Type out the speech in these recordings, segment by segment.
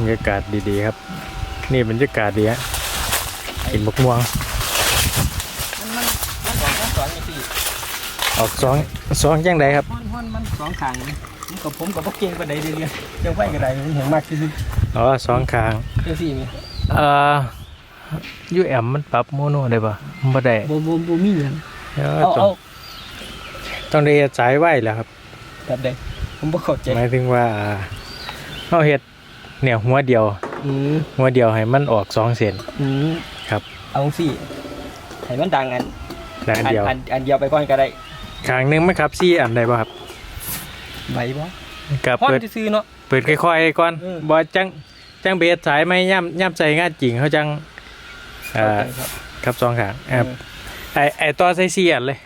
รรยากาศดีๆครับ นี่บรรยากาศดีฮะกินบกม่วงมันมันมันสองมันสองอย่างที่ออกสองสองจังใดครับฮ้อนฮ้อนมันสองขางนี่ผมกับผมกับพวกเก่งปานใดเดียวเนี่ยจังไฟกระไดมันเห็นมากที่สุดอ๋อสองข้างจังสี่ไหมเอ่อยูแอมมันปรับโมโนได้ปะบ่ได้บ่บ่บ่มีหยังเดี๋ยวเอาต้อเอางต้องได้สายไหวแล้วครับแบบใดผมบ่เข้าใจหมายถึงว่าเขาเฮ็ด เนี่ยหัวเดียว อืมหัวเดียวให้มันออกสองเส้นอืมครับ เอาสี่ให้มันดังอันแล้วอันเดียว อันอันเดียวไปก่อนก็ได้ข้างหนึงไหมครับซี่อันใดบ่ครับไหวบ่กับฮ้อนเปิดซื่อๆเนาะ เปิดค่อยๆก่อนเออ บ่จังจังเบสสายไม่ย่ำย่ำใจงานจริงเขาจังเอ่อเข้าใจครับครับสองข้างครับไอไอต่อใส่เสียนเลย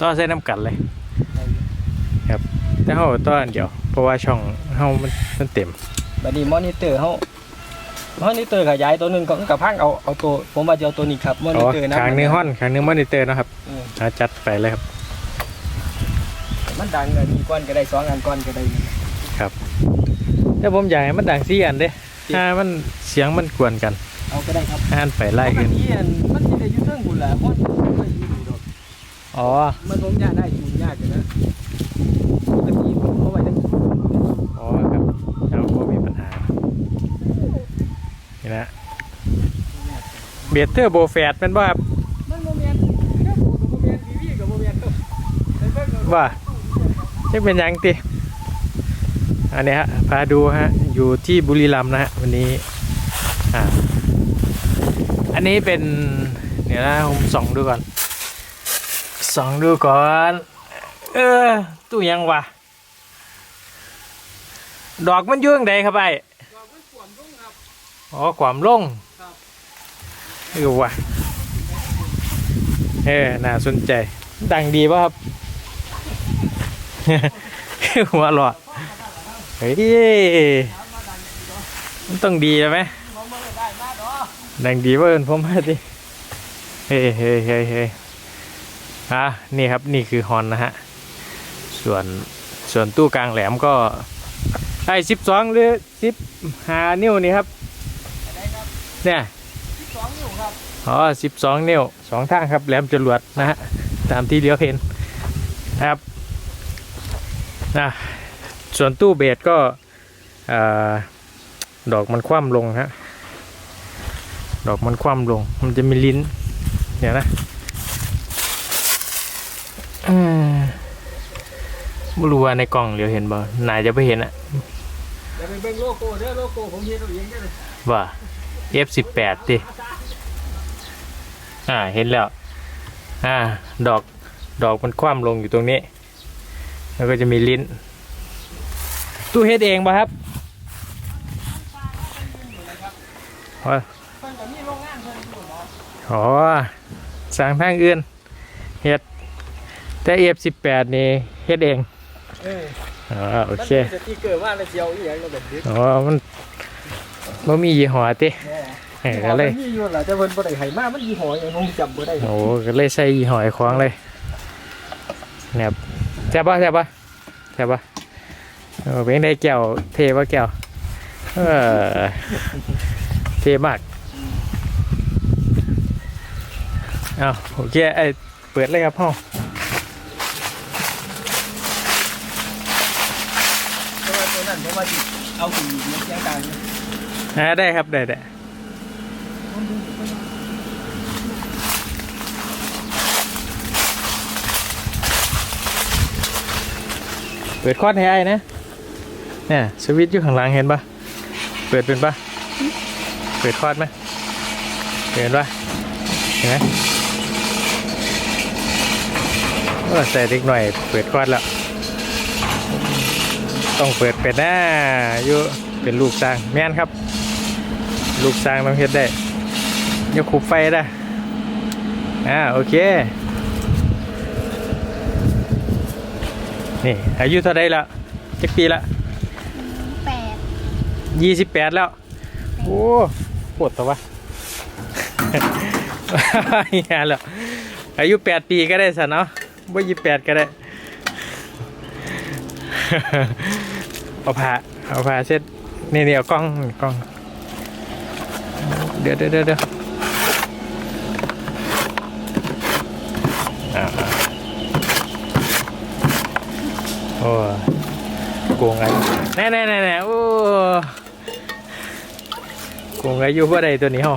ต่อใส่น้ำกัดเลยแต่เขาต่ออันเดียว เพราะว่าช่องเขามันมันเต็ม บัดนี้มอนิเตอร์เฮามอนิเตอร์ขยายตัวหนึงก็กับพังเอาเอาตัวผมว่าจะเอาตัวนี้ครับมออ๋นิอเตอร์นะขางหนึงห้อนขางหนึงมอนิเตอร์นะครับเออเอาจัดไปเลยครับ มันดังอันนี้ก่อนก็ได้สองอันก่อนก็ได้แต่ผมอยากให้มันดังสี่อันเด้ถ้ามันเสียงมันกวนกันเอาก็ได้ครับอ่านไปไล่ปกอื่นติอันมันสิได้อยู่เทิงบุญแหละฮ้อนมันอยู่นี่ดอกอ๋อมันผมยากได้จูนยากอยู่นะปกติผมเอาไว้ทั้ง อ๋อครับเอาก็มีปัญหา นี่นะเบียดเทอร์โบแฟดเป็นบ่ครับบผมกับโมเมนต์ทีวีกับโมเมนต์ครับแต่เบิ่งเอาว่าจะเป็นยังติอันนี้ฮะพาดูฮะ อยู่ที่บุรีรัมย์นะฮะ วันนี้อ่าอันนี้เป็น เดี๋ยวนะผมส่องดูก่อนส่องดูก่อน เออตู้ยังวะดอกมันยุ่งใดครับไอ้ อ๋อความลงครับเออว่ะเออน่าสนใจ ดังดีป่ะครับหัวหลอดเฮ้ยมันต้องดีแล้วไหมมองบ่ได้มาดอกดังดีว่าเอินผมมาดิเฮ้ยเฮ้ยเฮ้ยเฮ้ยอะนี่ครับนี่คือฮอนนะฮะ ส่วนส่วนตู้กลางแหลมก็ไอ้สิบสองหรือสิบหานิ้วนี่ครับ เนี่ยสองอยู่ครับอ๋อสิบสองนิ้วสองทางครับแหลมจรวดนะฮะตามที่เลี้ยวเห็นครับนะส่วนตู้เบสก็อ่าดอกมันคว่ำลงฮะดอกมันคว่ำลง มันจะมีลิ้นเดี๋ยวนะอืมไม่รู้ว่าในกล่องเลี้ยวเห็นบ่นายจะไปเห็นอะอย่าไปเบิ่งโลโก้เด้อโลโก้ผมเฮ็ดเอาเองเด้อว่า F18 ดิอ่าเห็นแล้ว อ่า ดอกดอกมันคว่ำลงอยู่ตรงนี้ แล้วก็จะมีลิ้น ตู้เฮ็ดเองป่ะครับอ๋อเพิ่นก็มีโรงงานเพิ่นอยู่เนาะอ๋อสั่งทางอื่นเฮ็ดแต่ F18 นี่เฮ็ดเองเอออ๋อโอเคมันมีสติกเกอร์ว่าแล้วสิเอาอีหยังแล้วแบบนี้อ๋อมัน บ่มียี่ห้อติแน่เออก็เลยมันมีอยู่ล่ะแต่เพิ่นบ่ได้ให้มามันยี่ห้อหยังผมจำบ่ได้โอ้ก็เลยใส่ยี่ห้อไอ้ควางเลยเนี่ยครับแซ่บปะแซ่บปะแซ่บปะเออเป็นได้แก้วเทปะแก้วเออเทมากเอาโอเคไอ้เปิดเลยครับพ่อแต่ว่าตัวนั้นผมว่าสิเอาขึ้นอยู่ในเสียงกลางนะ อ่าได้ครับได้ได้เปิดคอดให้ไอ้นะเนี่ยสวิตช์อยู่ข้างหลังเห็นปะเปิดเป็นปะเปิดคอดไหมเห็นปะเห็นไหมโอ้ใส่เล็กหน่อย เปิดคอดแล้ว ต้องเปิดเป็นหน้าอยู่เป็นลูกสร้างแม่นครับ ลูกสร้างต้องเฮ็ดได้ยกขูบไฟได้อ่าโอเค นี่ อายุเท่าไรละวจักปีละแปดยี่สิบแปดแล้ว โอ้ปวดตัววะเฮียแล้วอายุแปดปีก็ได้สันเนาะว่ายี่แปดก็ได้ เอาผ้าเอาผ้าเช็ดนี่เดี๋ยวกล้องกล้อง ดี๋ยวเดี๋ยวเดี๋ยวโอ้โกงไงแน่แน่แน่แน่โอ้โกงไงอยู่เพื่อใดตัวนี้เหรอ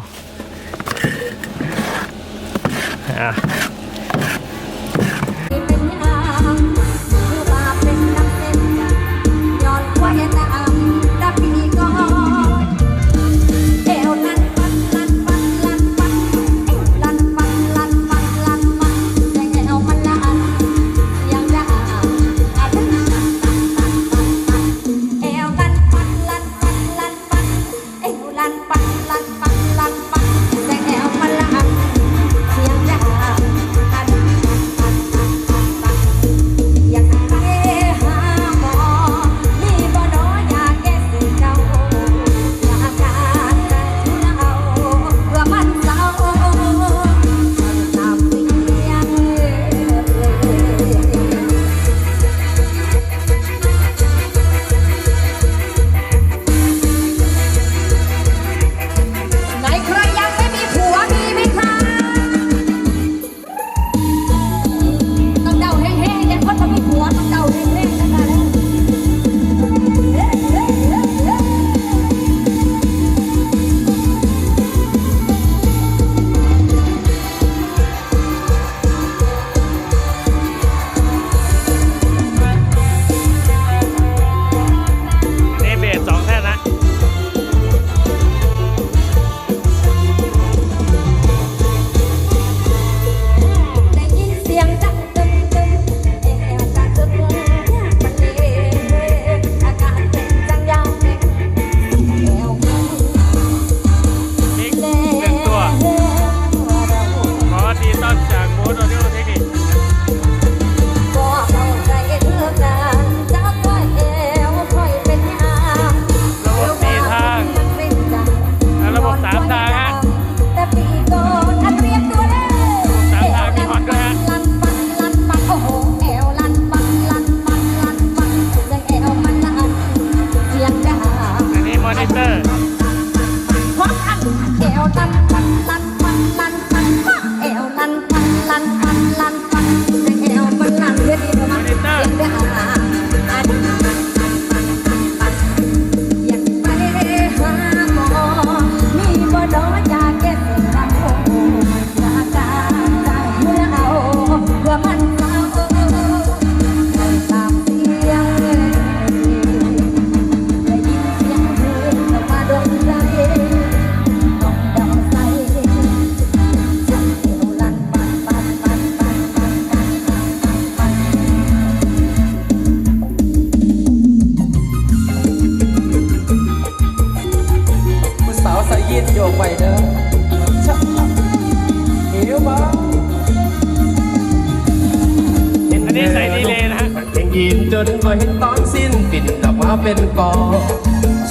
เป็นกอ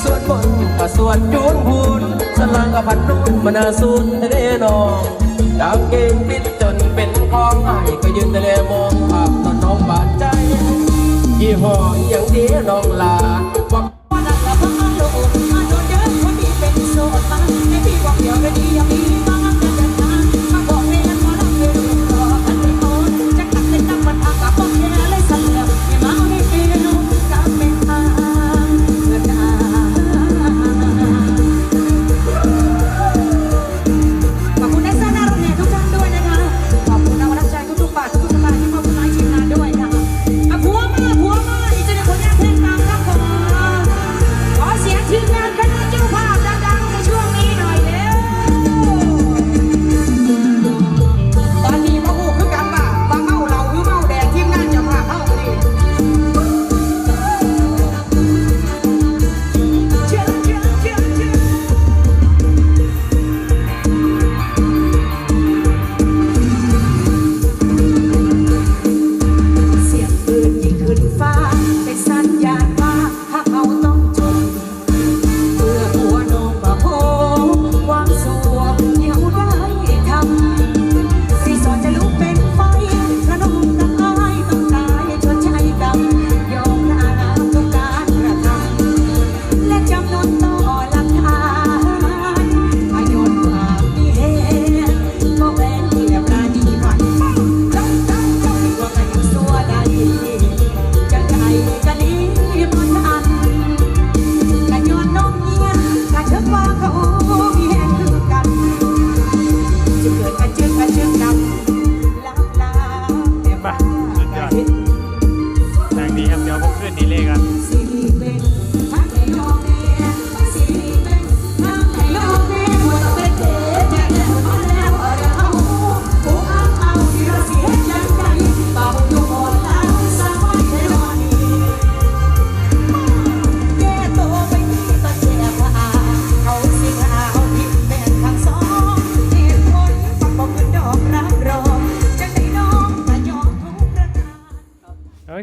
สวดมนต์ก็สวดจูนพูนสลางกับพันนุ่นมนาสุนทะเลนองดาวเก่งปิดจนเป็นของไอ้ก็ยืนทะเลมองภาพตอนน้องบาดใจยี่ห้ออย่างดีน้องลา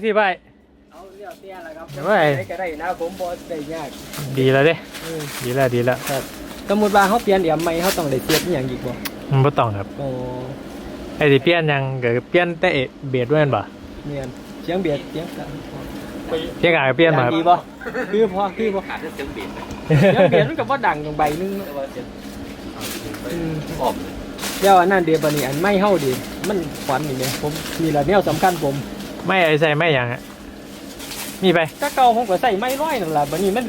ที่ไปเอาเรียวเตี้ยแล้วครับเดี๋ยวไว้ด้ก็ได้นะผมบ่ได้ยากดีแล้วเด้เออดีแล้วดีแล้วสมมุติว่าเขาเปลี่ยนเดี๋ยวไม่เขาต้องได้เสียบอหย่างอีกบ่มันบ่ต้องครับโอ้ไอ้ที่เปลี่ยนหยังก็เปลี่ยนแต่เอเบสด้วยนั่นบ่เนียนเสียงเบียดเสียงกลางเพียงอาเปลี่ยนมาครับดีบ่คือพอคือบ่ขาดเสียงเบียดเสียงเบียดมันก็บ่ดังตรงใบนึงเนอะอืมแล้วอันนั้นเดี๋ยวบัดนี้อันไม่เฮาดิมันขวัญนี่แหมผมนี่ล่ะแนวสำคัญผม ไม่ไอ้ใส่ไม่หยังฮะมีไปถ้าเก่าผมก็ใส่ไม้ร้อยนั่นล่ะบัดนี้มัน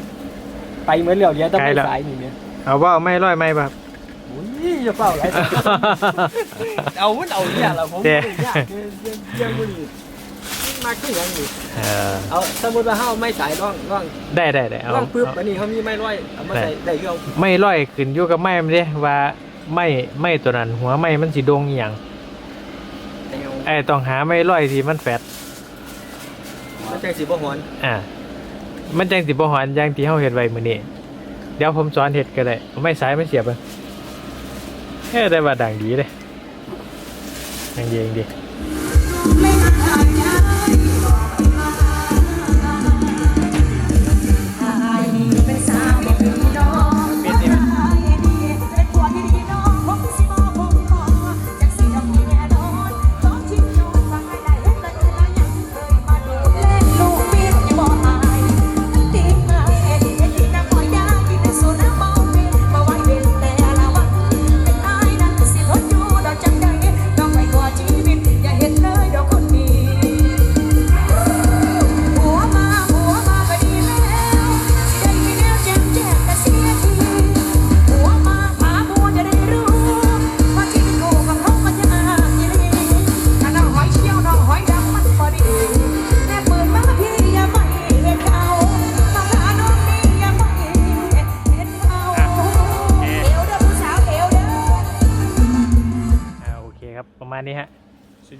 ไปเหมือนแล้วเดี๋ยวต้องไกลไปแล้ว สายนี่แหมเอาว่าไม่ร้อยไม่ป่ะครับโอ้ยอย่าเฝ้าหลายเอามันเอาเนี่ยล่ะผมเด้ยากเรื่องมื้อนี้มาขึ้นหยังนี่เออเอาสมมุติว่าเฮาไม่สายร่องร่องได้ได้ได้เอาร่องปึ๊บเอาอันนี้เขามีไม้ร้อยเอามาใส่ได้ก็เอาไม่ร้อยขึ้นอยู่กับไม้มันเด้ว่าไม่ไม่ตัวนั้นหัวไม้มันสิโดงอหย่างเอาไอ้ต้องหาไม่ร้อยที่มันแฟด มันจังสิบ่หอนอ่า มันจังสิบ่หอนอย่างที่เฮาเฮ็ดไว้มื้อนี้เดี๋ยวผมสอนเฮ็ดก็ได้เอาไม่สายมันเสียบเบิ่งเฮ้ได้ว่าดังดีเด้ดังดีจริงดี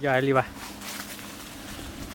าวเ